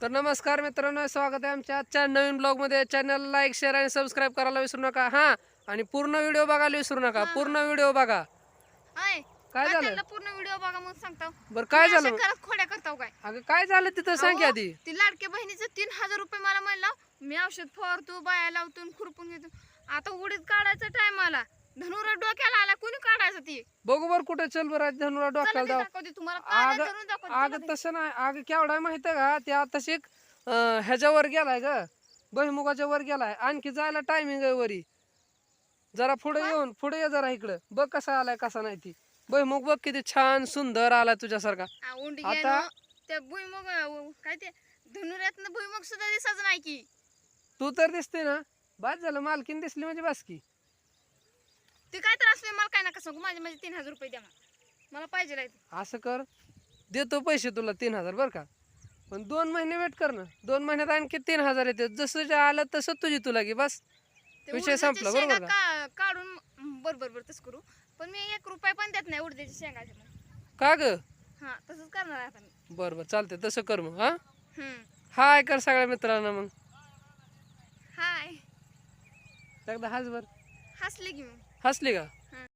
तर नमस्कार मित्रांनो स्वागत आहे आमच्या आजच्या नवीन ब्लॉगमध्ये चॅनल लाईक शेअर आणि सबस्क्राईब करायला विसरू नका. हा आणि पूर्ण व्हिडिओ बघायला विसरू नका. पूर्ण व्हिडिओ बघा. आय काय झालं? त्यांना पूर्ण व्हिडिओ बघा मग सांगता बरं काय झालं? घरात खोड्या करताव काय? अगं काय झालं तिथं? सांग की आधी. ती लाडक्या बहिणीचं तीन हजार रुपये मला म्हणला मी औषध फवारतो बाया लावतो आणि खुरपून घेतो. आता उडीत काढायचा टाइम आला. धनुरा डोक्याला आला कोणी ती. बघू बरं कुठे चल बरं धनुरा डोक्याला दाखवते तुम्हाला. पाण्यात दाखवते चला ते. तसं नाही अगं केवढा माहीत आहे का? त्या तशी ह्याच्यावर गेलाय ग. बहिमुगाच्या वर गेलाय. आणखी जायला टायमिंग आहे वरी. जरा पुढे येऊन पुढे ये जरा इकडं. बघ कसा आलाय कसा नाही ती. बहिमुग बघ किती छान सुंदर आलाय तुझ्यासारखा. उंडी आता- त्या भुईमग अं, काय ते धनुऱ्यातनं भुईमग सुद्धा दिसायचं नाही की. तू तर दिसते ना. बाद झालं मालकीन दिसली म्हणजे बस की ते काय तर असले मला काय नका सांगू माझे माझे तीन हजार रुपये द्या मला. मला पाहिजे आहे ते. असं कर. देतो पैसे तुला तीन हजार बरं का? पण दोन महिने वेट कर ना. दोन महिन्यात आणखी तीन हजार येते. जसं जे आलं तसं तुझी तुला की बस. ते विषय उडदाच्या संपला, बरोबर शेंगा का? काढून बरोबर बरोबर तसं करू. पण मी एक रुपये पण देत नाही उडद्याच्या शेंगाच्या का ग? हा तसंच करणार आता मी. बरं बरं चालते तसं कर मग हा? हम्म. हाय कर सगळ्या मित्रांना मग. हाय. एकदा हस बर. हसले की मग हसली का?